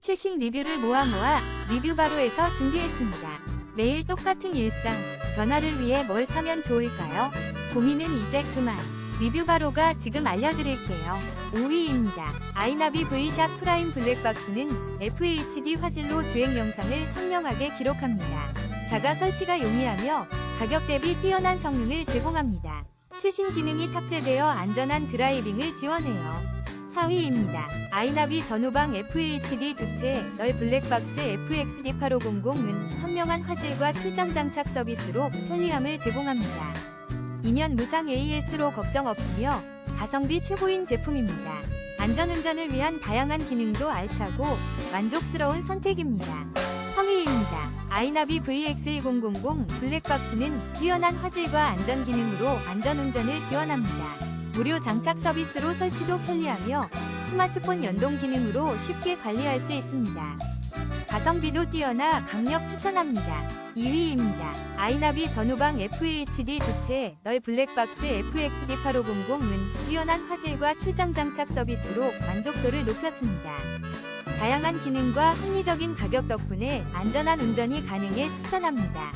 최신 리뷰를 모아 모아 리뷰바로에서 준비했습니다. 매일 똑같은 일상, 변화를 위해 뭘 사면 좋을까요? 고민은 이제 그만. 리뷰바로가 지금 알려드릴게요. 5위입니다. 아이나비 V샷 프라임 블랙박스는 FHD 화질로 주행 영상을 선명하게 기록합니다. 자가 설치가 용이하며 가격 대비 뛰어난 성능을 제공합니다. 최신 기능이 탑재되어 안전한 드라이빙을 지원해요. 4위입니다. 아이나비 전후방 FHD 두채 널 블랙박스 FXD8500은 선명한 화질과 출장 장착 서비스로 편리함을 제공합니다. 2년 무상 AS로 걱정 없으며 가성비 최고인 제품입니다. 안전운전을 위한 다양한 기능도 알차고 만족스러운 선택입니다. 3위입니다. 아이나비 VX2000 블랙박스는 뛰어난 화질과 안전 기능으로 안전운전을 지원합니다. 무료 장착 서비스로 설치도 편리하며 스마트폰 연동 기능으로 쉽게 관리할 수 있습니다. 가성비도 뛰어나 강력 추천합니다. 2위입니다. 아이나비 전후방 FHD 두채 널 블랙박스 FXD8500은 뛰어난 화질과 출장 장착 서비스로 만족도를 높였습니다. 다양한 기능과 합리적인 가격 덕분에 안전한 운전이 가능해 추천합니다.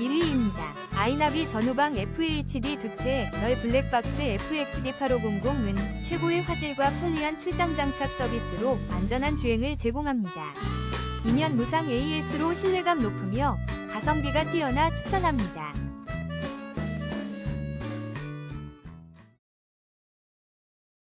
1위입니다. 아이나비 전후방 FHD 두채 널 블랙박스 FXD8500은 최고의 화질과 편리한 출장 장착 서비스로 안전한 주행을 제공합니다. 2년 무상 AS로 신뢰감 높으며 가성비가 뛰어나 추천합니다.